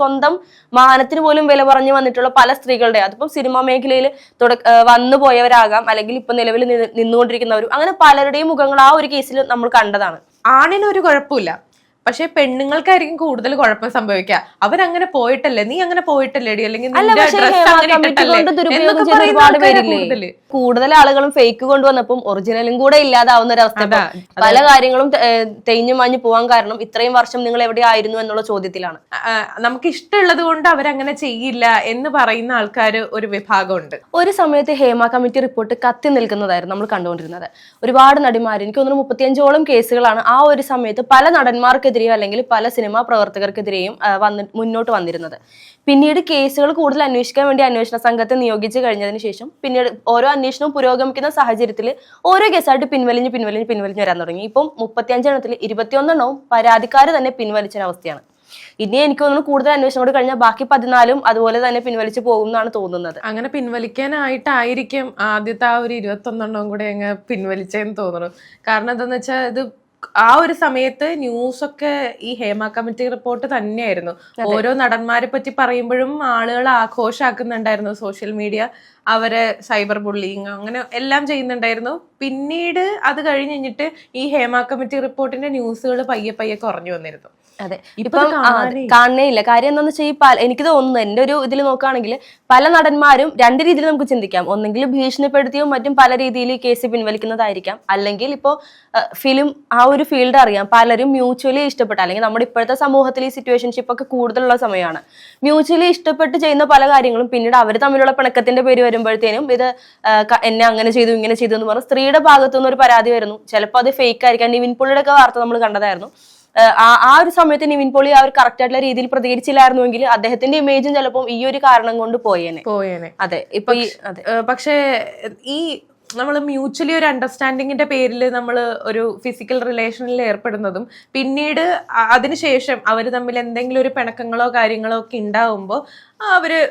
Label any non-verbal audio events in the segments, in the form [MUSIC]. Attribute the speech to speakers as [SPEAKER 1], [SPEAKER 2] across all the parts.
[SPEAKER 1] സ്വന്തം മാനത്തിന് പോലും വില പറഞ്ഞു വന്നിട്ടുള്ള പല സ്ത്രീകളുടെ അതിപ്പം സിനിമാ മേഖലയിൽ തുടക്ക വന്നു പോയവരാകാം അല്ലെങ്കിൽ ഇപ്പൊ നിലവിൽ നിന്ന് നിന്നുകൊണ്ടിരിക്കുന്നവരും അങ്ങനെ പലരുടെയും മുഖങ്ങൾ ആ ഒരു കേസിൽ നമ്മൾ കണ്ടതാണ്.
[SPEAKER 2] ആണിനൊരു കുഴപ്പമില്ല. പക്ഷെ പെണ്ണുങ്ങൾക്കായിരിക്കും കൂടുതൽ കുഴപ്പം സംഭവിക്കുക. അവരങ്ങനെ പോയിട്ടല്ലേ? നീ അങ്ങനെ പോയിട്ടല്ലേടി? അല്ലെങ്കിൽ.
[SPEAKER 1] കൂടുതൽ ആളുകളും ഫേക്ക് കൊണ്ടുവന്നപ്പം ഒറിജിനലും കൂടെ ഇല്ലാതാവുന്ന ഒരു അവസ്ഥ. പല കാര്യങ്ങളും തേഞ്ഞു മാഞ്ഞു പോവാൻ കാരണം ഇത്രയും വർഷം നിങ്ങൾ എവിടെ ആയിരുന്നു എന്നുള്ള ചോദ്യത്തിലാണ്.
[SPEAKER 2] നമുക്ക് ഇഷ്ടമുള്ളത് കൊണ്ട് അവരങ്ങനെ ചെയ്യില്ല എന്ന് പറയുന്ന ആൾക്കാർ ഒരു വിഭാഗമുണ്ട്.
[SPEAKER 1] ഒരു സമയത്ത് ഹേമ കമ്മിറ്റി റിപ്പോർട്ട് കത്തി നിൽക്കുന്നതായിരുന്നു നമ്മൾ കണ്ടുകൊണ്ടിരുന്നത്. ഒരുപാട് നടിമാർ എനിക്ക് തോന്നുന്നു മുപ്പത്തിയഞ്ചോളം കേസുകളാണ് ആ ഒരു സമയത്ത് പല നടന്മാർക്കെതിരെയോ അല്ലെങ്കിൽ പല സിനിമാ പ്രവർത്തകർക്കെതിരെയും വന്ന് മുന്നോട്ട് വന്നിരുന്നത്. പിന്നീട് കേസുകൾ കൂടുതൽ അന്വേഷിക്കാൻ വേണ്ടി അന്വേഷണ സംഘത്തെ നിയോഗിച്ചു കഴിഞ്ഞതിന് ശേഷം പിന്നീട് ഓരോ അന്വേഷണവും പുരോഗമിക്കുന്ന സാഹചര്യത്തിൽ ഓരോ കേസായിട്ട് പിൻവലിഞ്ഞ് പിൻവലിഞ്ഞ് പിൻവലിഞ്ഞ് വരാൻ തുടങ്ങി. ഇപ്പം മുപ്പത്തിയഞ്ചെണ്ണത്തിൽ ഇരുപത്തിയൊന്നെണ്ണവും പരാതിക്കാർ തന്നെ പിൻവലിച്ചൊരവസ്ഥയാണ് ഇനി എനിക്ക് തോന്നുന്നു കൂടുതൽ അന്വേഷണം കൂടി കഴിഞ്ഞാൽ ബാക്കി പതിനാലും അതുപോലെ തന്നെ പിൻവലിച്ചു പോകും എന്നാണ് തോന്നുന്നത്.
[SPEAKER 2] അങ്ങനെ പിൻവലിക്കാനായിട്ടായിരിക്കും ആദ്യത്തെ ആ ഒരു ഇരുപത്തൊന്നെണ്ണവും കൂടെ അങ്ങ് പിൻവലിച്ചെന്ന് തോന്നുന്നു. കാരണം എന്താണെന്ന് വെച്ചാൽ ഇത് ആ ഒരു സമയത്ത് ന്യൂസ് ഒക്കെ ഈ ഹേമ കമ്മിറ്റി റിപ്പോർട്ട് തന്നെയായിരുന്നു. ഓരോ നടന്മാരെ പറ്റി പറയുമ്പോഴും ആളുകൾ ആഘോഷാക്കുന്നുണ്ടായിരുന്നു സോഷ്യൽ മീഡിയ. അവരെ സൈബർ ബുള്ളിങ് അങ്ങനെ എല്ലാം ചെയ്യുന്നുണ്ടായിരുന്നു. പിന്നീട് അത് കഴിഞ്ഞ് കഴിഞ്ഞിട്ട് ഈ ഹേമ കമ്മിറ്റി റിപ്പോർട്ടിന്റെ ന്യൂസുകൾ പയ്യെ പയ്യെ കുറഞ്ഞു വന്നിരുന്നു.
[SPEAKER 1] അതെ.
[SPEAKER 2] ഇപ്പൊ
[SPEAKER 1] കാണുന്നേ
[SPEAKER 2] കാണാനേ ഇല്ല.
[SPEAKER 1] ഇല്ല കാര്യം എന്താണെന്ന് വെച്ചാൽ ഈ പല എനിക്ക് തോന്നുന്നു എന്റെ ഒരു ഇതിൽ നോക്കുകയാണെങ്കിൽ പല നടന്മാരും രണ്ട് രീതിയിൽ നമുക്ക് ചിന്തിക്കാം. ഒന്നെങ്കിൽ ഭീഷണിപ്പെടുത്തിയും മറ്റും പല രീതിയിൽ കേസ് പിൻവലിക്കുന്നതായിരിക്കാം. അല്ലെങ്കിൽ ഇപ്പോൾ ഫിലിം ആ ഒരു ഫീൽഡ് അറിയാം. പലരും മ്യൂച്വലി ഇഷ്ടപ്പെട്ട അല്ലെങ്കിൽ നമ്മുടെ ഇപ്പോഴത്തെ സമൂഹത്തിൽ ഈ സിറ്റുവേഷൻഷിപ്പ് ഒക്കെ കൂടുതലുള്ള സമയമാണ്. മ്യൂച്വലി ഇഷ്ടപ്പെട്ട് ചെയ്യുന്ന പല കാര്യങ്ങളും പിന്നീട് അവർ തമ്മിലുള്ള പിണക്കത്തിന്റെ പേര് വരുമ്പോഴത്തേനും ഇത് എന്നെ അങ്ങനെ ചെയ്തു ഇങ്ങനെ ചെയ്തു എന്ന് പറഞ്ഞ് സ്ത്രീയുടെ ഭാഗത്തു നിന്ന് ഒരു പരാതി വരുന്നു. ചിലപ്പോൾ അത് ഫേക്ക് ആയിരിക്കാം. നിവിൻ പുള്ളിയുടെ ഒക്കെ വാർത്ത നമ്മൾ കണ്ടതായിരുന്നു. ആ ഒരു സമയത്ത് നിവിൻ പോളി ആ ഒരു കറക്റ്റ് ആയിട്ടുള്ള രീതിയിൽ പ്രതികരിച്ചില്ലായിരുന്നുവെങ്കിൽ അദ്ദേഹത്തിന്റെ ഇമേജും ചിലപ്പോൾ ഈ ഒരു കാരണം കൊണ്ട് പോയേനെ.
[SPEAKER 2] പോയേനെ.
[SPEAKER 1] അതെ ഇപ്പൊ
[SPEAKER 2] പക്ഷേ ഈ നമ്മൾ മ്യൂച്വലി ഒരു അണ്ടർസ്റ്റാൻഡിങ്ങിന്റെ പേരിൽ നമ്മൾ ഒരു ഫിസിക്കൽ റിലേഷനിൽ ഏർപ്പെടുന്നതും പിന്നീട് അതിനുശേഷം അവർ തമ്മിൽ എന്തെങ്കിലും ഒരു പിണക്കങ്ങളോ കാര്യങ്ങളോ ഒക്കെ ഉണ്ടാവുമ്പോൾ അവർ ആ,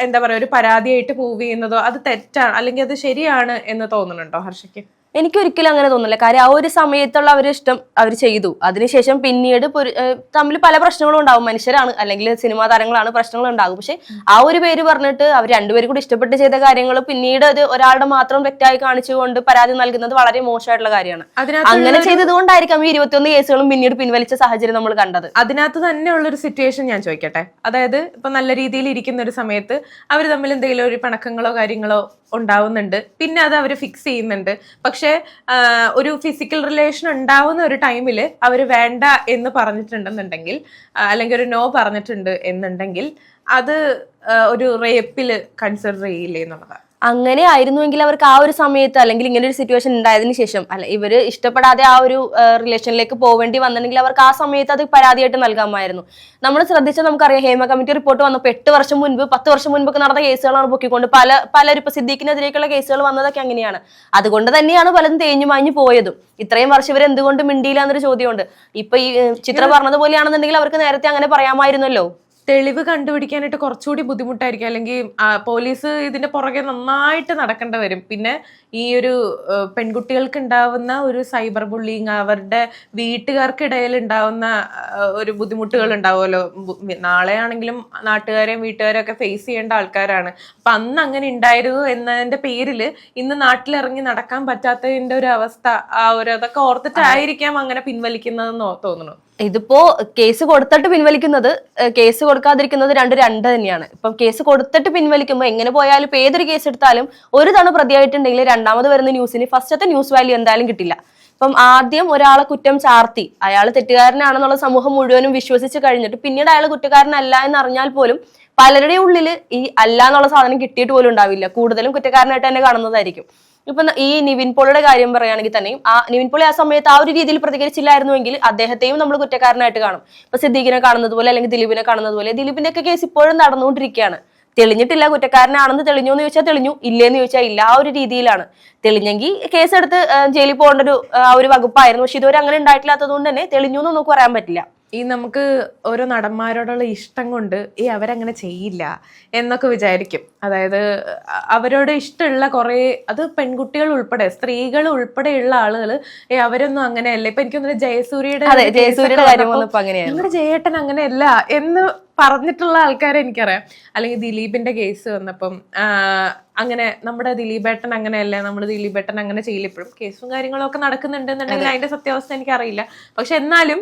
[SPEAKER 2] എന്താ പറയാ ഒരു പരാതിയായിട്ട് മൂവ് ചെയ്യുന്നതോ അത് തെറ്റാണ് അല്ലെങ്കിൽ അത് ശരിയാണ് എന്ന് തോന്നുന്നുണ്ടോ ഹർഷയ്ക്ക്?
[SPEAKER 1] എനിക്ക് ഒരിക്കലും അങ്ങനെ തോന്നില്ല കാര്യം ആ ഒരു സമയത്തുള്ള അവർ ഇഷ്ടം അവർ ചെയ്തു. അതിനുശേഷം പിന്നീട് തമ്മിൽ പല പ്രശ്നങ്ങളും ഉണ്ടാവും. മനുഷ്യരാണ്. അല്ലെങ്കിൽ സിനിമാ താരങ്ങളാണ് പ്രശ്നങ്ങൾ ഉണ്ടാകും. പക്ഷെ ആ ഒരു പേര് പറഞ്ഞിട്ട് അവർ രണ്ടുപേരും കൂടി ഇഷ്ടപ്പെട്ട് ചെയ്ത കാര്യങ്ങൾ പിന്നീട് അത് ഒരാളുടെ മാത്രം വ്യക്തമായി കാണിച്ചുകൊണ്ട് പരാതി നൽകുന്നത് വളരെ മോശമായിട്ടുള്ള കാര്യമാണ്. അങ്ങനെ ചെയ്തത് കൊണ്ടായിരിക്കാം ഈ ഇരുപത്തിയൊന്ന് കേസുകളും പിന്നീട് പിൻവലിച്ച സാഹചര്യം നമ്മൾ കണ്ടത്.
[SPEAKER 2] അതിനകത്ത് തന്നെ ഉള്ളൊരു സിറ്റുവേഷൻ ഞാൻ ചോദിക്കട്ടെ? അതായത് ഇപ്പൊ നല്ല രീതിയിൽ ഇരിക്കുന്ന ഒരു സമയത്ത് അവർ തമ്മിൽ എന്തെങ്കിലും ഒരു പണക്കങ്ങളോ കാര്യങ്ങളോ ഉണ്ടാവുന്നുണ്ട്. പിന്നെ അത് അവർ ഫിക്സ് ചെയ്യുന്നുണ്ട്. പക്ഷെ ഒരു ഫിസിക്കൽ റിലേഷൻ ഉണ്ടാവുന്ന ഒരു ടൈമിൽ അവർ വേണ്ട എന്ന് പറഞ്ഞിട്ടുണ്ടെന്നുണ്ടെങ്കിൽ അല്ലെങ്കിൽ ഒരു നോ പറഞ്ഞിട്ടുണ്ട് എന്നുണ്ടെങ്കിൽ അത് ഒരു റേപ്പിൽ കൺസിഡർ ചെയ്യില്ലേ എന്നുള്ളതാണ്.
[SPEAKER 1] അങ്ങനെ ആയിരുന്നുവെങ്കിൽ അവർക്ക് ആ ഒരു സമയത്ത് അല്ലെങ്കിൽ ഇങ്ങനെ ഒരു സിറ്റുവേഷൻ ഉണ്ടായതിനു ശേഷം അല്ല ഇവർ ഇഷ്ടപ്പെടാതെ ആ ഒരു റിലേഷനിലേക്ക് പോവേണ്ടി വന്നിട്ടുണ്ടെങ്കിൽ അവർക്ക് ആ സമയത്ത് അത് പരാതിയായിട്ട് നൽകാമായിരുന്നു. നമ്മൾ ശ്രദ്ധിച്ചാൽ നമുക്കറിയാം ഹേമ കമ്മിറ്റി റിപ്പോർട്ട് വന്നപ്പോൾ എട്ട് വർഷം മുൻപ് പത്ത് വർഷം മുൻപൊക്കെ നടന്ന കേസുകളാണ് പൊക്കിക്കൊണ്ട് പല പലരും ഇപ്പൊ സിദ്ദീഖിനെതിരേക്കുള്ള കേസുകൾ വന്നതൊക്കെ അങ്ങനെയാണ്. അതുകൊണ്ട് തന്നെയാണ് പലതും തേഞ്ഞു മാഞ്ഞു പോയതും. ഇത്രയും വർഷം ഇവർ എന്തുകൊണ്ട് മിണ്ടിയില്ല എന്നൊരു ചോദ്യമുണ്ട്. ഇപ്പൊ ഈ ചിത്രം ചിത്ര പറഞ്ഞതുപോലെയാണെന്നുണ്ടെങ്കിൽ അവർക്ക് നേരത്തെ അങ്ങനെ പറയാമായിരുന്നല്ലോ.
[SPEAKER 2] തെളിവ് കണ്ടുപിടിക്കാനായിട്ട് കുറച്ചുകൂടി ബുദ്ധിമുട്ടായിരിക്കും. അല്ലെങ്കിൽ പോലീസ് ഇതിന്റെ പുറകെ നന്നായിട്ട് നടക്കേണ്ടി വരും. പിന്നെ ഈ ഒരു പെൺകുട്ടികൾക്ക് ഉണ്ടാവുന്ന ഒരു സൈബർ ബുള്ളിങ് അവരുടെ വീട്ടുകാർക്കിടയിൽ ഉണ്ടാവുന്ന ഒരു ബുദ്ധിമുട്ടുകൾ ഉണ്ടാവുമല്ലോ. നാളെ ആണെങ്കിലും നാട്ടുകാരെയും വീട്ടുകാരെയും ഒക്കെ ഫേസ് ചെയ്യേണ്ട ആൾക്കാരാണ്. അപ്പൊ അന്ന് അങ്ങനെ ഉണ്ടായിരുന്നു എന്നതിന്റെ പേരിൽ ഇന്ന് നാട്ടിലിറങ്ങി നടക്കാൻ പറ്റാത്തതിന്റെ ഒരു അവസ്ഥ ആ ഒരു അതൊക്കെ ഓർത്തിട്ടായിരിക്കാം അങ്ങനെ പിൻവലിക്കുന്നതെന്ന് തോന്നുന്നു.
[SPEAKER 1] ഇതിപ്പോ കേസ് കൊടുത്തിട്ട് പിൻവലിക്കുന്നത് കേസ് കൊടുക്കാതിരിക്കുന്നത് രണ്ട് രണ്ട് തന്നെയാണ്. ഇപ്പം കേസ് കൊടുത്തിട്ട് പിൻവലിക്കുമ്പോൾ എങ്ങനെ പോയാലും ഇപ്പൊ ഏതൊരു കേസ് എടുത്താലും ഒരു തവണ പ്രതിയായിട്ടുണ്ടെങ്കിൽ രണ്ടാമത് വരുന്ന ന്യൂസിന് ഫസ്റ്റത്തെ ന്യൂസ് വാല്യൂ എന്തായാലും കിട്ടില്ല. ഇപ്പം ആദ്യം ഒരാളെ കുറ്റം ചാർത്തി അയാൾ തെറ്റുകാരനാണെന്നുള്ള സമൂഹം മുഴുവനും വിശ്വസിച്ച് കഴിഞ്ഞിട്ട് പിന്നീട് അയാൾ കുറ്റക്കാരനല്ല എന്ന് അറിഞ്ഞാൽ പോലും പലരുടെയും ഉള്ളിൽ ഈ അല്ല എന്നുള്ള സാധനം കിട്ടിയിട്ട് പോലും ഉണ്ടാവില്ല. കൂടുതലും കുറ്റക്കാരനായിട്ട് തന്നെ കാണുന്നതായിരിക്കും. ഇപ്പൊ ഈ നിവിൻ പോളിയുടെ കാര്യം പറയുകയാണെങ്കിൽ തന്നെയും ആ നിവിൻ പോളി ആ സമയത്ത് ആ ഒരു രീതിയിൽ പ്രതികരിച്ചില്ലായിരുന്നുവെങ്കിൽ അദ്ദേഹത്തെയും നമ്മൾ കുറ്റക്കാരനായിട്ട് കാണും. ഇപ്പൊ സിദ്ദീഖിനെ കാണുന്നത് പോലെ അല്ലെങ്കിൽ ദിലീപിനെ കാണുന്നത് പോലെ ദിലീപിന്റെ ഒക്കെ കേസ് ഇപ്പോഴും നടന്നുകൊണ്ടിരിക്കുകയാണ്. തെളിഞ്ഞിട്ടില്ല കുറ്റക്കാരനാണെന്ന് തെളിഞ്ഞു എന്ന് ചോദിച്ചാൽ തെളിഞ്ഞു ഇല്ലേന്ന് ചോദിച്ചാൽ ഇല്ല ആ ഒരു രീതിയിലാണ്. തെളിഞ്ഞെങ്കിൽ കേസെടുത്ത് ജയിലിൽ പോകേണ്ട ഒരു ആ, ഒരു വകുപ്പായിരുന്നു. പക്ഷെ ഇതുവരെ അങ്ങനെ ഉണ്ടായിട്ടില്ലാത്തത് കൊണ്ട് തന്നെ തെളിഞ്ഞു എന്ന് നമുക്ക് പറയാൻ പറ്റില്ല.
[SPEAKER 2] ഈ നമുക്ക് ഓരോ നടന്മാരോടുള്ള ഇഷ്ടം കൊണ്ട് ഈ അവരങ്ങനെ ചെയ്യില്ല എന്നൊക്കെ വിചാരിക്കും. അതായത് അവരോട് ഇഷ്ടമുള്ള കുറേ അത് പെൺകുട്ടികൾ ഉൾപ്പെടെ സ്ത്രീകൾ ഉൾപ്പെടെയുള്ള ആളുകൾ ഏ അവരൊന്നും അങ്ങനെയല്ല. ഇപ്പൊ എനിക്ക് തോന്നുന്നു ജയസൂര്യയുടെ
[SPEAKER 1] ജയസൂര്യയുടെ
[SPEAKER 2] ജയേട്ടൻ അങ്ങനെയല്ല എന്ന് പറഞ്ഞിട്ടുള്ള ആൾക്കാരെ എനിക്കറിയാം. അല്ലെങ്കിൽ ദിലീപിന്റെ കേസ് വന്നപ്പം അങ്ങനെ നമ്മുടെ ദിലീപേട്ടൻ അങ്ങനെയല്ലേ? നമ്മൾ ദിലീപേട്ടൻ അങ്ങനെ ചെയ്യില്ല. ഇപ്പോഴും കേസും കാര്യങ്ങളും ഒക്കെ നടക്കുന്നുണ്ടെന്നുണ്ടെങ്കിൽ അതിന്റെ സത്യാവസ്ഥ എനിക്കറിയില്ല. പക്ഷെ എന്നാലും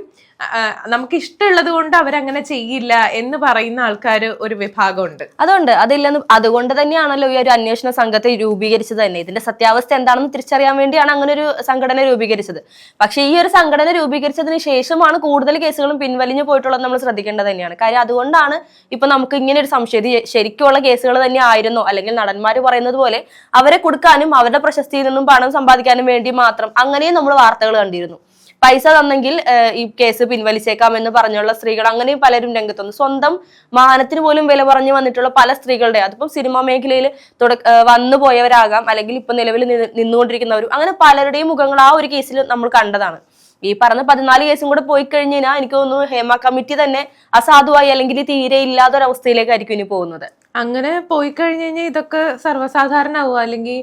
[SPEAKER 2] നമുക്ക് ഇഷ്ടമുള്ളത് കൊണ്ട് അവരങ്ങനെ ചെയ്യില്ല എന്ന് പറയുന്ന ആൾക്കാർ ഒരു വിഭാഗമുണ്ട്.
[SPEAKER 1] അതുകൊണ്ട് അതില്ലെന്ന് അതുകൊണ്ട് തന്നെയാണല്ലോ ഈ ഒരു അന്വേഷണ സംഘത്തെ രൂപീകരിച്ചത് തന്നെ. ഇതിന്റെ സത്യാവസ്ഥ എന്താണെന്ന് തിരിച്ചറിയാൻ വേണ്ടിയാണ് അങ്ങനെ ഒരു സംഘടന രൂപീകരിച്ചത്. പക്ഷെ ഈ ഒരു സംഘടന രൂപീകരിച്ചതിന് ശേഷമാണ് കൂടുതൽ കേസുകളും പിൻവലിഞ്ഞു പോയിട്ടുള്ളത് നമ്മൾ ശ്രദ്ധിക്കേണ്ടത് തന്നെയാണ്. കാര്യം അതുകൊണ്ടാണ് ഇപ്പൊ നമുക്ക് ഇങ്ങനെ ഒരു സംശയം. ശരിക്കുള്ള കേസുകൾ തന്നെ ആയിരുന്നോ? അല്ലെങ്കിൽ നടന്മാർ പറയുന്നത് പോലെ അവരെ കൊടുക്കാനും അവരുടെ പ്രശസ്തിയിൽ നിന്നും പണം സമ്പാദിക്കാനും വേണ്ടി മാത്രം അങ്ങനെയും നമ്മൾ വാർത്തകൾ കണ്ടിരുന്നു. പൈസ തന്നെങ്കിൽ ഈ കേസ് പിൻവലിച്ചേക്കാം എന്ന് പറഞ്ഞുള്ള സ്ത്രീകൾ അങ്ങനെയും പലരും രംഗത്ത് വന്നു സ്വന്തം മാനത്തിന് പോലും വില പറഞ്ഞു വന്നിട്ടുള്ള പല സ്ത്രീകളുടെ അതിപ്പം സിനിമാ മേഖലയിൽ തുടക്ക വന്നു പോയവരാകാം അല്ലെങ്കിൽ ഇപ്പൊ നിലവിൽ നിന്നുകൊണ്ടിരിക്കുന്നവരും അങ്ങനെ പലരുടെയും മുഖങ്ങൾ ആ ഒരു കേസിൽ നമ്മൾ കണ്ടതാണ്. ഈ പറഞ്ഞ പതിനാല് കേസും കൂടെ പോയി കഴിഞ്ഞാൽ എനിക്ക് തോന്നുന്നു ഹേമ കമ്മിറ്റി തന്നെ അസാധുവായി അല്ലെങ്കിൽ തീരെ ഇല്ലാത്തൊരവസ്ഥയിലേക്കായിരിക്കും ഇനി പോകുന്നത്.
[SPEAKER 2] അങ്ങനെ പോയി കഴിഞ്ഞു കഴിഞ്ഞാൽ ഇതൊക്കെ സർവസാധാരണ ആവുക അല്ലെങ്കിൽ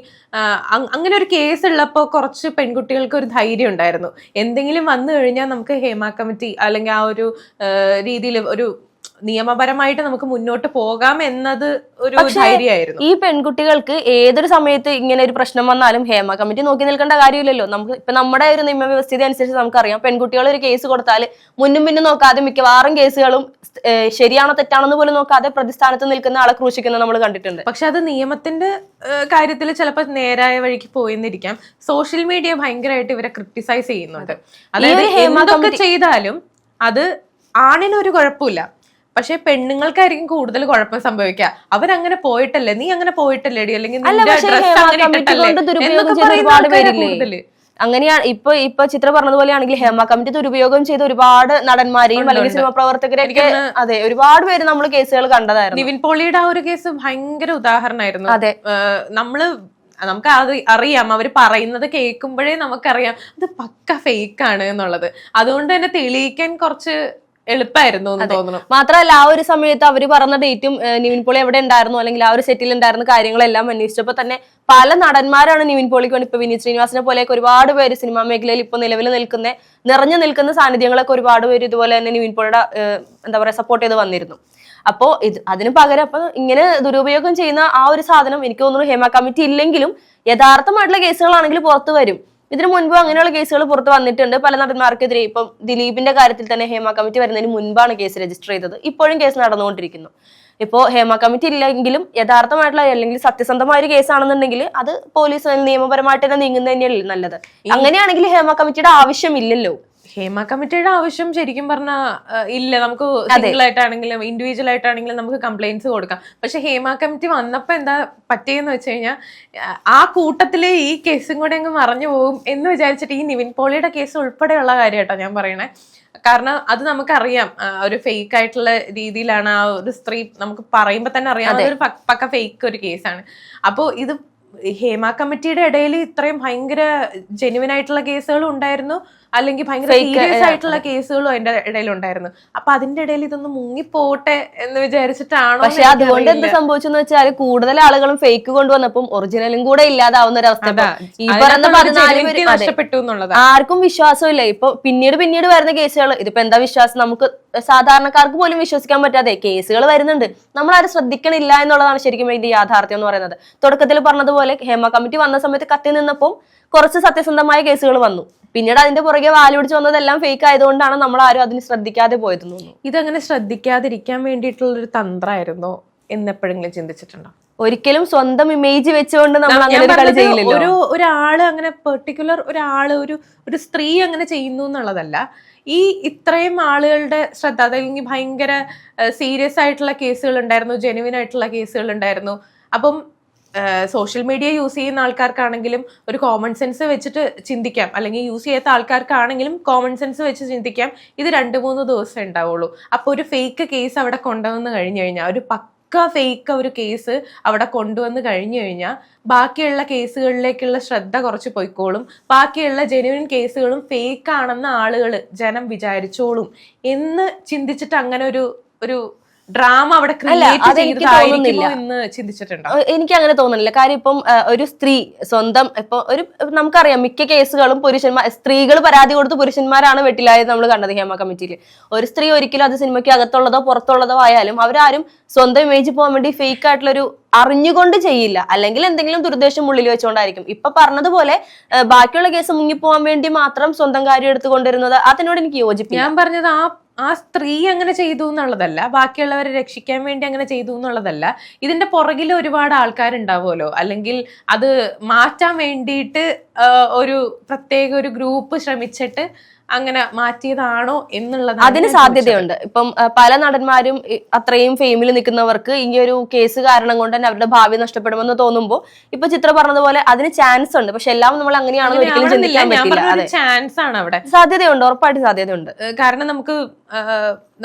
[SPEAKER 2] അങ്ങനെ ഒരു കേസ് ഉള്ളപ്പോൾ കുറച്ച് പെൺകുട്ടികൾക്ക് ഒരു ധൈര്യം ഉണ്ടായിരുന്നു. എന്തെങ്കിലും വന്നു കഴിഞ്ഞാൽ നമുക്ക് ഹേമ കമ്മിറ്റി അല്ലെങ്കിൽ ആ ഒരു രീതിയിൽ ഒരു നിയമപരമായിട്ട് നമുക്ക് മുന്നോട്ട് പോകാം എന്നത് ഒരു ധൈര്യമായിരുന്നു.
[SPEAKER 1] ഈ പെൺകുട്ടികൾക്ക് ഏതൊരു സമയത്ത് ഇങ്ങനെ ഒരു പ്രശ്നം വന്നാലും ഹേമ കമ്മിറ്റി നോക്കി നിൽക്കേണ്ട കാര്യമില്ലല്ലോ. നമുക്ക് ഇപ്പൊ നമ്മുടെ ഒരു നിയമവ്യവസ്ഥിതി അനുസരിച്ച് നമുക്കറിയാം. പെൺകുട്ടികൾ ഒരു കേസ് കൊടുത്താൽ മുന്നും പിന്നും നോക്കാതെ മിക്കവാറും കേസുകളും ശരിയാണോ തെറ്റാണെന്ന് പോലും നോക്കാതെ പ്രതിസ്ഥാനത്ത് നിൽക്കുന്ന ആളെ ക്രൂശിക്കുന്നത് നമ്മൾ കണ്ടിട്ടുണ്ട്.
[SPEAKER 2] പക്ഷെ അത് നിയമത്തിന്റെ കാര്യത്തിൽ ചിലപ്പോൾ നേരായ വഴിക്ക് പോയെന്നിരിക്കാം. സോഷ്യൽ മീഡിയ ഭയങ്കരമായിട്ട് ഇവരെ ക്രിട്ടിസൈസ് ചെയ്യുന്നുണ്ട്. അതായത് ചെയ്താലും അത് ആണിനൊരു കുഴപ്പമില്ല. പക്ഷെ പെണ്ണുങ്ങൾക്കായിരിക്കും കൂടുതൽ കുഴപ്പം സംഭവിക്കുക. അവരങ്ങനെ പോയിട്ടല്ലേ? നീ അങ്ങനെ പോയിട്ടല്ലേ അല്ലെങ്കിൽ കൂടുതൽ.
[SPEAKER 1] അങ്ങനെയാണ് ഇപ്പൊ ഇപ്പൊ ചിത്ര പറഞ്ഞതുപോലെയാണെങ്കിൽ ഹേമ കമ്മിറ്റി ദുരുപയോഗം ചെയ്ത ഒരുപാട് നടന്മാരെയും അല്ലെങ്കിൽ സിനിമ പ്രവർത്തകരെയൊക്കെ അതെ ഒരുപാട് പേര് നമ്മൾ കേസുകൾ കണ്ടതായിരുന്നു.
[SPEAKER 2] നിവിൻ പോളിയുടെ ആ ഒരു കേസ് ഭയങ്കര ഉദാഹരണമായിരുന്നു.
[SPEAKER 1] അതെ.
[SPEAKER 2] നമ്മൾ നമുക്ക് അത് അറിയാം. അവർ പറയുന്നത് കേൾക്കുമ്പോഴേ നമുക്കറിയാം. അത് പക്ക ഫേക്ക് ആണ് എന്നുള്ളത്. അതുകൊണ്ട് തന്നെ തെളിയിക്കാൻ കുറച്ച് എളുപ്പമായിരുന്നു തോന്നുന്നു
[SPEAKER 1] മാത്രമല്ല ആ ഒരു സമയത്ത് അവർ പറഞ്ഞ ഡേറ്റും നിവിൻ പോളി എവിടെ ഉണ്ടായിരുന്നു അല്ലെങ്കിൽ ആ ഒരു സെറ്റിൽ ഉണ്ടായിരുന്ന കാര്യങ്ങളെല്ലാം അന്വേഷിച്ചപ്പോൾ തന്നെ പല നടന്മാരാണ് നിവിൻ പോളിക്ക് വേണ്ടി ഇപ്പൊ വിനീത് ശ്രീനിവാസിനെ പോലെയൊക്കെ ഒരുപാട് പേര് സിനിമാ മേഖലയിൽ ഇപ്പൊ നിലവിൽ നിൽക്കുന്ന നിറഞ്ഞു നിൽക്കുന്ന സാന്നിധ്യങ്ങളൊക്കെ ഒരുപാട് പേര് ഇതുപോലെ തന്നെ നിവിൻ പോളിയുടെ എന്താ പറയാ സപ്പോർട്ട് ചെയ്ത് വന്നിരുന്നു. അപ്പോ ഇത് അതിന് പകരം അപ്പൊ ഇങ്ങനെ ദുരുപയോഗം ചെയ്യുന്ന ആ ഒരു സാധനം എനിക്ക് തോന്നുന്നു ഹേമ കമ്മിറ്റി ഇല്ലെങ്കിലും യഥാർത്ഥമായിട്ടുള്ള കേസുകളാണെങ്കിൽ പുറത്തു വരും. ഇതിനു മുൻപ് അങ്ങനെയുള്ള കേസുകൾ പുറത്ത് വന്നിട്ടുണ്ട്. പല നടന്മാർക്കെതിരെ ഇപ്പം ദിലീപിന്റെ കാര്യത്തിൽ തന്നെ ഹേമ കമ്മിറ്റി വരുന്നതിന് മുൻപാണ് കേസ് രജിസ്റ്റർ ചെയ്തത്. ഇപ്പോഴും കേസ് നടന്നുകൊണ്ടിരിക്കുന്നു. ഇപ്പോ ഹേമ കമ്മിറ്റി ഇല്ലെങ്കിലും യഥാർത്ഥമായിട്ടുള്ള അല്ലെങ്കിൽ സത്യസന്ധമായ ഒരു കേസാണെന്നുണ്ടെങ്കിൽ അത് പോലീസ് നിയമപരമായിട്ട് തന്നെ നീങ്ങുന്നത് തന്നെയല്ലേ നല്ലത്? അങ്ങനെയാണെങ്കിൽ ഹേമ കമ്മിറ്റിയുടെ ആവശ്യമില്ലല്ലോ
[SPEAKER 2] ഹേമ കമ്മിറ്റിയുടെ ആവശ്യം ശരിക്കും പറഞ്ഞാൽ ഇല്ല. നമുക്ക് സിംഗിൾ ആയിട്ടാണെങ്കിലും ഇൻഡിവിജ്വൽ ആയിട്ടാണെങ്കിലും നമുക്ക് കംപ്ലൈന്റ്സ് കൊടുക്കാം. പക്ഷെ ഹേമ കമ്മിറ്റി വന്നപ്പോൾ എന്താ പറ്റിയെന്ന് വെച്ച് കഴിഞ്ഞാൽ ആ കൂട്ടത്തിലെ ഈ കേസും കൂടെ അങ്ങ് മറഞ്ഞു പോകും എന്ന് വിചാരിച്ചിട്ട് ഈ നിവിൻ പോളിയുടെ കേസ് ഉൾപ്പെടെയുള്ള കാര്യമായിട്ടോ ഞാൻ പറയണേ. കാരണം അത് നമുക്കറിയാം. ഒരു ഫേക്ക് ആയിട്ടുള്ള രീതിയിലാണ് ആ ഒരു സ്ത്രീ നമുക്ക് പറയുമ്പോൾ തന്നെ അറിയാം അതൊരു പക്ക ഫേക്ക് ഒരു കേസാണ്. അപ്പോൾ ഇത് ഹേമ കമ്മിറ്റിയുടെ ഇടയിൽ ഇത്രയും ഭയങ്കര ജെനുവിൻ ആയിട്ടുള്ള കേസുകളും ഉണ്ടായിരുന്നു. അല്ലെങ്കിൽ ഭയങ്കര സീരിയസ് ആയിട്ടുള്ള കേസുകളും അതിന്റെ ഇടയിൽ ഉണ്ടായിരുന്നു. അപ്പൊ അതിന്റെ ഇടയിൽ ഇതൊന്ന് മുങ്ങിപ്പോട്ടെ എന്ന് വിചാരിച്ചിട്ടാണോ
[SPEAKER 1] പക്ഷെ അതുകൊണ്ട് എന്ത്
[SPEAKER 2] സംഭവിച്ചു
[SPEAKER 1] സംഭവിച്ചെന്ന് വെച്ചാൽ കൂടുതൽ ആളുകളും ഫേക്ക് കൊണ്ടുവന്നപ്പം ഒറിജിനലും കൂടെ ഇല്ലാതാവുന്ന ഒരു അവസ്ഥ. ഈ പറയുന്ന പതിനാല് ആർക്കും വിശ്വാസമില്ല. ഇപ്പൊ പിന്നീട് പിന്നീട് വരുന്ന കേസുകൾ ഇതിപ്പോ എന്താ വിശ്വാസം? നമുക്ക് സാധാരണക്കാർക്ക് പോലും വിശ്വസിക്കാൻ പറ്റാതെ കേസുകൾ വരുന്നുണ്ട്. നമ്മൾ ആരും ശ്രദ്ധിക്കണില്ല എന്നുള്ളതാണ് ശരിക്കും ഇതിന്റെ യാഥാർത്ഥ്യം എന്ന് പറയുന്നത്. തുടക്കത്തിൽ പറഞ്ഞതുപോലെ ഹേമ കമ്മിറ്റി വന്ന സമയത്ത് കത്തി നിന്നപ്പോൾ കുറച്ച് സത്യസന്ധമായ കേസുകൾ വന്നു. പിന്നീട് അതിന്റെ പുറകെ വാലുപിടിച്ച് വന്നതെല്ലാം ഫേക്ക് ആയതുകൊണ്ടാണ് നമ്മൾ ആരും അതിന് ശ്രദ്ധിക്കാതെ പോയത്
[SPEAKER 2] ഇതങ്ങനെ ശ്രദ്ധിക്കാതിരിക്കാൻ വേണ്ടിയിട്ടുള്ള ഒരു തന്ത്രമായിരുന്നോ എന്നെപ്പോഴെങ്കിലും ചിന്തിച്ചിട്ടുണ്ടോ?
[SPEAKER 1] ഒരിക്കലും സ്വന്തം ഇമേജ് വെച്ചുകൊണ്ട് നമ്മൾ അങ്ങനെ ഒരു കളി ചെയ്യില്ലല്ലോ.
[SPEAKER 2] ഒരു ഒരാൾ അങ്ങനെ പെർട്ടിക്കുലർ ഒരാൾ ഒരു ഒരു സ്ത്രീ അങ്ങനെ ചെയ്യുന്നു എന്നുള്ളതല്ല. ഈ ഇത്രയും ആളുകളുടെ ശ്രദ്ധ അതല്ലെങ്കിൽ ഭയങ്കര സീരിയസ് ആയിട്ടുള്ള കേസുകൾ ഉണ്ടായിരുന്നു ജെനുവിൻ ആയിട്ടുള്ള കേസുകൾ ഉണ്ടായിരുന്നു അപ്പം സോഷ്യൽ മീഡിയ യൂസ് ചെയ്യുന്ന ആൾക്കാർക്കാണെങ്കിലും ഒരു കോമൺ സെൻസ് വെച്ചിട്ട് ചിന്തിക്കാം. അല്ലെങ്കിൽ യൂസ് ചെയ്യാത്ത ആൾക്കാർക്കാണെങ്കിലും കോമൺ സെൻസ് വെച്ച് ചിന്തിക്കാം. ഇത് രണ്ട് മൂന്ന് ദിവസം ഉണ്ടാവുള്ളൂ. അപ്പോൾ ഒരു ഫേക്ക് കേസ് അവിടെ കൊണ്ടുവന്ന് കഴിഞ്ഞു കഴിഞ്ഞാൽ ഒരു പക്ക ഫേക്ക് ഒരു കേസ് അവിടെ കൊണ്ടുവന്ന് കഴിഞ്ഞു കഴിഞ്ഞാൽ ബാക്കിയുള്ള കേസുകളിലേക്കുള്ള ശ്രദ്ധ കുറച്ച് പോയിക്കോളും. ബാക്കിയുള്ള ജെനുവിൻ കേസുകളും ഫേക്ക് ആണെന്ന് ആളുകൾ ജനം വിചാരിച്ചോളും എന്ന് ചിന്തിച്ചിട്ട് അങ്ങനെ ഒരു ഒരു ഡ്രാമ അവിടെ ക്രിയേറ്റ്
[SPEAKER 1] അതെനിക്ക്
[SPEAKER 2] ചെയ്തതായിരിക്കുമോ
[SPEAKER 1] തോന്നുന്നില്ല.
[SPEAKER 2] എന്ന് ചിന്തിച്ചിട്ടുണ്ടോ?
[SPEAKER 1] എനിക്ക് അങ്ങനെ തോന്നുന്നില്ല. കാര്യം ഇപ്പം ഒരു സ്ത്രീ സ്വന്തം ഇപ്പൊ ഒരു നമുക്കറിയാം മിക്ക കേസുകളും പുരുഷന്മാർ സ്ത്രീകൾ പരാതി കൊടുത്ത് പുരുഷന്മാരാണ് വെട്ടിലായത് നമ്മൾ കണ്ടത് ഹേമ കമ്മിറ്റിയിൽ ഒരു സ്ത്രീ ഒരിക്കലും അത് സിനിമയ്ക്ക് അകത്തുള്ളതോ പുറത്തുള്ളതോ ആയാലും അവരാരും സ്വന്തം ഇമേജ് പോകാൻ വേണ്ടി ഫേക്ക് ആയിട്ടുള്ളൊരു അറിഞ്ഞുകൊണ്ട് ചെയ്യില്ല. അല്ലെങ്കിൽ എന്തെങ്കിലും ദുരുദ്ദേശം ഉള്ളിൽ വെച്ചുകൊണ്ടായിരിക്കും ഇപ്പൊ പറഞ്ഞതുപോലെ ബാക്കിയുള്ള കേസ് മുങ്ങിപ്പോവാൻ വേണ്ടി മാത്രം സ്വന്തം കാര്യം എടുത്തുകൊണ്ടിരുന്നത് അതിനോട് എനിക്ക് യോജിപ്പില്ല.
[SPEAKER 2] ഞാൻ പറഞ്ഞത് ആ ആ സ്ത്രീ അങ്ങനെ ചെയ്തു എന്നുള്ളതല്ല ബാക്കിയുള്ളവരെ രക്ഷിക്കാൻ വേണ്ടി അങ്ങനെ ചെയ്തു എന്നുള്ളതല്ല ഇതിന്റെ പുറകിൽ ഒരുപാട് ആൾക്കാരുണ്ടാവുമല്ലോ. അല്ലെങ്കിൽ അത് മാറ്റാൻ വേണ്ടിയിട്ട് ഒരു പ്രത്യേക ഒരു ഗ്രൂപ്പ് ശ്രമിച്ചിട്ട് അങ്ങനെ മാറ്റിയതാണോ എന്നുള്ളത്
[SPEAKER 1] അതിന് സാധ്യതയുണ്ട്. ഇപ്പം പല നടന്മാരും അത്രയും ഫെയിമിൽ നിൽക്കുന്നവർക്ക് ഈ ഒരു കേസ് കാരണം കൊണ്ട് തന്നെ അവരുടെ ഭാവി നഷ്ടപ്പെടുമെന്ന് തോന്നുമ്പോൾ ഇപ്പൊ ചിത്ര പറഞ്ഞതുപോലെ അതിന് ചാൻസ് ഉണ്ട്. പക്ഷെ എല്ലാം നമ്മൾ അങ്ങനെയാണെന്ന്
[SPEAKER 2] അങ്ങനെ
[SPEAKER 1] ഒരിക്കലും ചിന്തിക്കാൻ പറ്റില്ല.
[SPEAKER 2] ചാൻസ് ആണ് അവിടെ.
[SPEAKER 1] സാധ്യതയുണ്ട്. ഉറപ്പായിട്ട് സാധ്യതയുണ്ട്.
[SPEAKER 2] കാരണം നമുക്ക്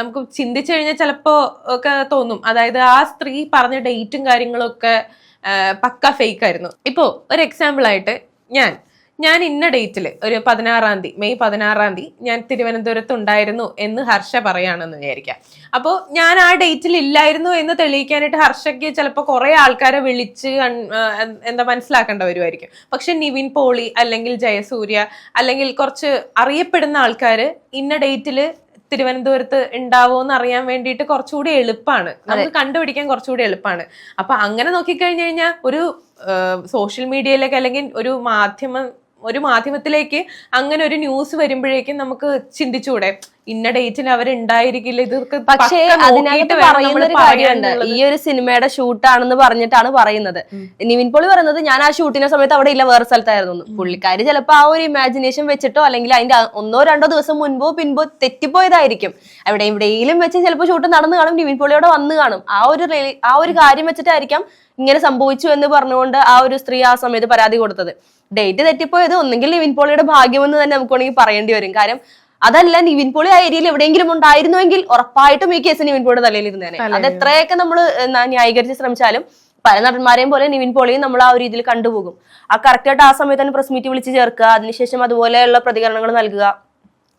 [SPEAKER 2] നമുക്ക് ചിന്തിച്ചു കഴിഞ്ഞാൽ ചിലപ്പോ ഒക്കെ തോന്നും. അതായത് ആ സ്ത്രീ പറഞ്ഞ ഡേറ്റും കാര്യങ്ങളും ഒക്കെ പക്ക ഫേക്ക് ആയിരുന്നു. ഇപ്പോ ഒരു എക്സാമ്പിൾ ആയിട്ട് ഞാൻ. ഞാൻ ഇന്ന ഡേറ്റിൽ ഒരു പതിനാറാം തീയതി മെയ് പതിനാറാം തീയതി ഞാൻ തിരുവനന്തപുരത്ത് ഉണ്ടായിരുന്നു എന്ന് ഹർഷ പറയാണെന്ന് വിചാരിക്കാം. അപ്പോൾ ഞാൻ ആ ഡേറ്റിൽ ഇല്ലായിരുന്നു എന്ന് തെളിയിക്കാനായിട്ട് ഹർഷയ്ക്ക് ചിലപ്പോൾ കുറേ ആൾക്കാരെ വിളിച്ച് എന്താ മനസ്സിലാക്കേണ്ട വരുമായിരിക്കും പക്ഷെ നിവിൻ പോളി അല്ലെങ്കിൽ ജയസൂര്യ അല്ലെങ്കിൽ കുറച്ച് അറിയപ്പെടുന്ന ആൾക്കാർ ഇന്ന ഡേറ്റിൽ തിരുവനന്തപുരത്ത് ഉണ്ടാവുമെന്ന് അറിയാൻ വേണ്ടിയിട്ട് കുറച്ചുകൂടി എളുപ്പമാണ് നമുക്ക് കണ്ടുപിടിക്കാൻ കുറച്ചുകൂടി എളുപ്പമാണ് അപ്പൊ അങ്ങനെ നോക്കിക്കഴിഞ്ഞു കഴിഞ്ഞാൽ ഒരു സോഷ്യൽ മീഡിയയിലേക്ക് അല്ലെങ്കിൽ ഒരു മാധ്യമം ഒരു മാധ്യമത്തിലേക്ക് അങ്ങനെ ഒരു ന്യൂസ് വരുമ്പോഴേക്കും നമുക്ക് ചിന്തിച്ചുകൂടെ ഇന്ന ഡേറ്റിന് അവരുണ്ടായിരിക്കില്ല. ഇതൊക്കെ
[SPEAKER 1] പക്ഷേ അതിനകത്ത് പറയുന്ന ഒരു കാര്യമുണ്ട്. ഈ ഒരു സിനിമയുടെ ഷൂട്ടാണെന്ന് പറഞ്ഞിട്ടാണ് പറയുന്നത്. നിവിൻ പോളി പറയുന്നത് ഞാൻ ആ ഷൂട്ടിന്റെ സമയത്ത് അവിടെ ഇല്ല വേറെ സ്ഥലത്തായിരുന്നു. പുള്ളിക്കാരി ചിലപ്പോൾ ആ ഒരു ഇമാജിനേഷൻ വെച്ചിട്ടോ അല്ലെങ്കിൽ അതിന്റെ ഒന്നോ രണ്ടോ ദിവസം മുൻപോ പിൻപോ തെറ്റിപ്പോയതായിരിക്കും. അവിടെ എവിടെയെങ്കിലും വെച്ച് ചിലപ്പോൾ ഷൂട്ട് നടന്നു കാണും നിവിൻ പോളിയോടെ വന്നു കാണും. ആ ഒരു ആ ഒരു കാര്യം വെച്ചിട്ടായിരിക്കാം ഇങ്ങനെ സംഭവിച്ചു എന്ന് പറഞ്ഞുകൊണ്ട് ആ ഒരു സ്ത്രീ ആ സമയത്ത് പരാതി കൊടുത്തത്. ഡേറ്റ് തെറ്റിപ്പോയത് ഒന്നെങ്കിൽ നിവിൻ പോളിയുടെ ഭാഗ്യമെന്ന് തന്നെ നമുക്ക് വേണമെങ്കിൽ പറയേണ്ടി വരും. കാര്യം അതല്ല നിവിൻ പോളി ആ ഏരിയയിൽ എവിടെയെങ്കിലും ഉണ്ടായിരുന്നുവെങ്കിൽ ഉറപ്പായിട്ടും ഈ കേസ് നിവിൻ പോളിയുടെ തലയിൽ ഇരുന്നേനെ അത് എത്രയൊക്കെ നമ്മൾ ന്യായീകരിച്ച് ശ്രമിച്ചാലും പല നടന്മാരെയും പോലെ നിവിൻ പോളിയും നമ്മൾ ആ ഒരു രീതിയിൽ കണ്ടുപോകും. ആ കറക്റ്റ് ആയിട്ട് ആ സമയത്ത് തന്നെ പ്രസ് മീറ്റ് വിളിച്ച് ചേർക്കുക അതിനുശേഷം അതുപോലെയുള്ള പ്രതികരണങ്ങൾ നൽകുക.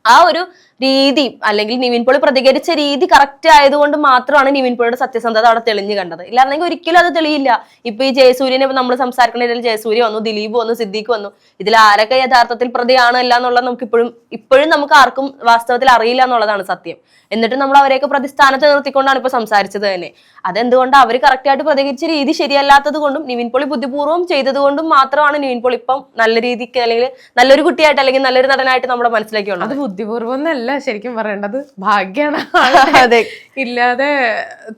[SPEAKER 1] ആ ഒരു രീതി അല്ലെങ്കിൽ നിവിൻ പോളി പ്രതികരിച്ച രീതി കറക്റ്റ് ആയതുകൊണ്ട് മാത്രമാണ് നിവിൻ പോളിയുടെ സത്യസന്ധത അവിടെ തെളിഞ്ഞു കണ്ടത്. ഇല്ലായിരുന്നെങ്കിൽ ഒരിക്കലും അത് തെളിയില്ല. ഇപ്പൊ ഈ ജയസൂര്യനെ നമ്മൾ സംസാരിക്കുന്ന ഇതിൽ ജയസൂര്യ വന്നു ദിലീപ് വന്നു സിദ്ദീഖ് വന്നു. ഇതിൽ ആരൊക്കെ യഥാർത്ഥത്തിൽ പ്രതിയാണ് അല്ല എന്നുള്ളത് നമുക്ക് ഇപ്പോഴും ഇപ്പോഴും നമുക്ക് ആർക്കും വാസ്തവത്തിൽ അറിയില്ല എന്നുള്ളതാണ് സത്യം. എന്നിട്ട് നമ്മൾ അവരെയൊക്കെ പ്രതിസ്ഥാനത്ത് നിർത്തിക്കൊണ്ടാണ് ഇപ്പൊ സംസാരിച്ചത് തന്നെ. അതെന്തുകൊണ്ട് അവർ കറക്റ്റ് ആയിട്ട് പ്രതികരിച്ച രീതി ശരിയല്ലാത്തത് കൊണ്ടും നിവിൻ പോളി ബുദ്ധിപൂർവം ചെയ്തത് കൊണ്ടും മാത്രമാണ് നിവിൻ പോളി ഇപ്പം നല്ല രീതിക്ക് അല്ലെങ്കിൽ നല്ലൊരു കുട്ടിയായിട്ട് അല്ലെങ്കിൽ നല്ലൊരു നടനായിട്ട് നമ്മുടെ മനസ്സിലേക്ക് ഉള്ളത്
[SPEAKER 2] ബുദ്ധിപൂർവം എന്നല്ല ശരിക്കും പറയേണ്ടത് ഭാഗ്യാണ് [LAUGHS]
[SPEAKER 1] അതെ.
[SPEAKER 2] ഇല്ലാതെ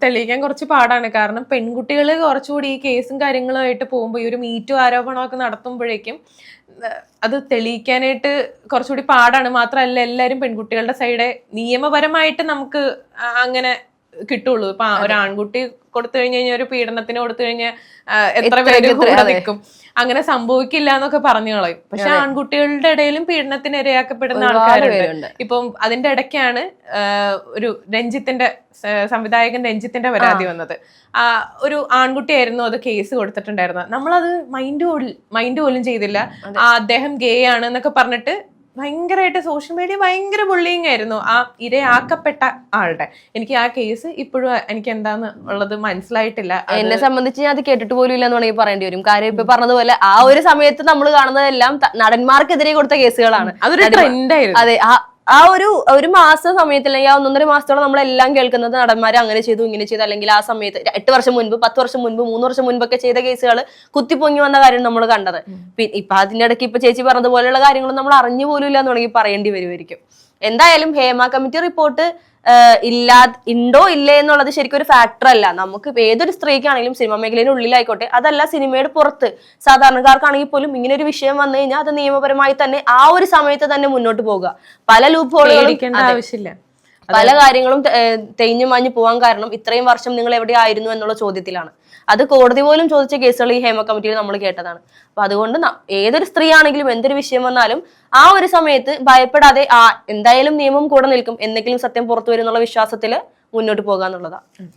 [SPEAKER 2] തെളിയിക്കാൻ കുറച്ച് പാടാണ്. കാരണം പെൺകുട്ടികൾ കുറച്ചുകൂടി ഈ കേസും കാര്യങ്ങളുമായിട്ട് പോകുമ്പോൾ ഈ ഒരു മീറ്റു ആരോപണമൊക്കെ നടത്തുമ്പോഴേക്കും അത് തെളിയിക്കാനായിട്ട് കുറച്ചുകൂടി പാടാണ്. മാത്രമല്ല എല്ലാവരും പെൺകുട്ടികളുടെ സൈഡ് നിയമപരമായിട്ട് നമുക്ക് അങ്ങനെ കിട്ടുള്ളൂ. ഇപ്പൊ ഒരാൺകുട്ടി ഒരു ആൺകുട്ടി കൊടുത്തു കഴിഞ്ഞു കഴിഞ്ഞാൽ ഒരു പീഡനത്തിന് കൊടുത്തു കഴിഞ്ഞാൽ എത്ര പേര് കൂടെ നിൽക്കും അങ്ങനെ സംഭവിക്കില്ല എന്നൊക്കെ പറഞ്ഞു കളയും. പക്ഷെ ആൺകുട്ടികളുടെ ഇടയിലും പീഡനത്തിന് ഇരയാക്കപ്പെടുന്ന ആൾക്കാരുണ്ട്. ഇപ്പം അതിന്റെ ഇടയ്ക്കാണ് ഒരു രഞ്ജിത്തിന്റെ സംവിധായകൻ രഞ്ജിത്തിന്റെ പരാതി വന്നത്. ആ ഒരു ആൺകുട്ടിയായിരുന്നു അത് കേസ് കൊടുത്തിട്ടുണ്ടായിരുന്നത്. നമ്മളത് മൈൻഡ് പോലും മൈൻഡ് പോലും ചെയ്തില്ല. ആ അദ്ദേഹം ഗേ ആണ് എന്നൊക്കെ പറഞ്ഞിട്ട് ഭയങ്കരമായിട്ട് സോഷ്യൽ മീഡിയ ഭയങ്കര ബുള്ളിങ് ആയിരുന്നു. ആ ഇരയാക്കപ്പെട്ട ആളുടെ. എനിക്ക് ആ കേസ് ഇപ്പോഴും എനിക്ക് എന്താന്ന് ഉള്ളത് മനസ്സിലായിട്ടില്ല.
[SPEAKER 1] എന്നെ സംബന്ധിച്ച് ഞാൻ അത് കേട്ടിട്ട് പോലും ഇല്ലെന്ന് വേണമെങ്കിൽ പറയേണ്ടി വരും. കാര്യം ഇപ്പൊ പറഞ്ഞതുപോലെ ആ ഒരു സമയത്ത് നമ്മൾ കാണുന്നതെല്ലാം നടന്മാർക്കെതിരെ കൊടുത്ത കേസുകളാണ്.
[SPEAKER 2] അതൊരു ട്രെൻഡായിരുന്നു
[SPEAKER 1] അതെ ആ ആ ഒരു ഒരു മാസ സമയത്ത് അല്ലെങ്കിൽ ആ ഒന്നൊന്നര മാസത്തോളം നമ്മളെല്ലാം കേൾക്കുന്നത് നടന്മാർ അങ്ങനെ ചെയ്തു ഇങ്ങനെ ചെയ്തു. അല്ലെങ്കിൽ ആ സമയത്ത് എട്ട് വർഷം മുൻപ് പത്ത് വർഷം മുൻപ് മൂന്ന് വർഷം മുൻപൊക്കെ ചെയ്ത കേസുകൾ കുത്തിപ്പൊങ്ങി വന്ന കാര്യം നമ്മൾ കണ്ടത്. പിന്നെ ഇപ്പൊ അതിന്റെ ഇടയ്ക്ക് ഇപ്പൊ ചേച്ചി പറഞ്ഞതുപോലെയുള്ള കാര്യങ്ങൾ നമ്മൾ അറിഞ്ഞു പോലും ഇല്ല എന്ന് വേണമെങ്കിൽ പറയേണ്ടി വരുമായിരിക്കും എന്തായാലും ഹേമ കമ്മിറ്റി റിപ്പോർട്ട് ഇല്ലാ ഉണ്ടോ ഇല്ലേ എന്നുള്ളത് ശരിക്കും ഒരു ഫാക്ടർ അല്ല. നമുക്ക് ഏതൊരു സ്ത്രീക്കാണെങ്കിലും സിനിമ മേഖലയുടെ ഉള്ളിലായിക്കോട്ടെ അതല്ല സിനിമയുടെ പുറത്ത്. സാധാരണക്കാർക്കാണെങ്കിൽ പോലും ഇങ്ങനെ ഒരു വിഷയം വന്നു കഴിഞ്ഞാൽ അത് നിയമപരമായി തന്നെ ആ ഒരു സമയത്ത് തന്നെ മുന്നോട്ട് പോകുക പല ലൂപ്പ് ഹോളുകളും
[SPEAKER 2] ആവശ്യമില്ല.
[SPEAKER 1] പല കാര്യങ്ങളും തേഞ്ഞു മാഞ്ഞു പോകാൻ കാരണം ഇത്രയും വർഷം നിങ്ങൾ എവിടെ ആയിരുന്നു എന്നുള്ള ചോദ്യത്തിലാണ്. അത് കോടതി പോലും ചോദിച്ച കേസുകൾ ഈ ഹേമ കമ്മിറ്റിയിൽ നമ്മൾ കേട്ടതാണ്. അപ്പൊ അതുകൊണ്ട് ഏതൊരു സ്ത്രീ ആണെങ്കിലും എന്തൊരു വിഷയം വന്നാലും ആ ഒരു സമയത്ത് ഭയപ്പെടാതെ ആ എന്തായാലും നിയമം കൂടെ നിൽക്കും എന്തെങ്കിലും സത്യം പുറത്തു വരും എന്നുള്ള വിശ്വാസത്തിൽ മുന്നോട്ട് പോകുക എന്നുള്ളതാണ്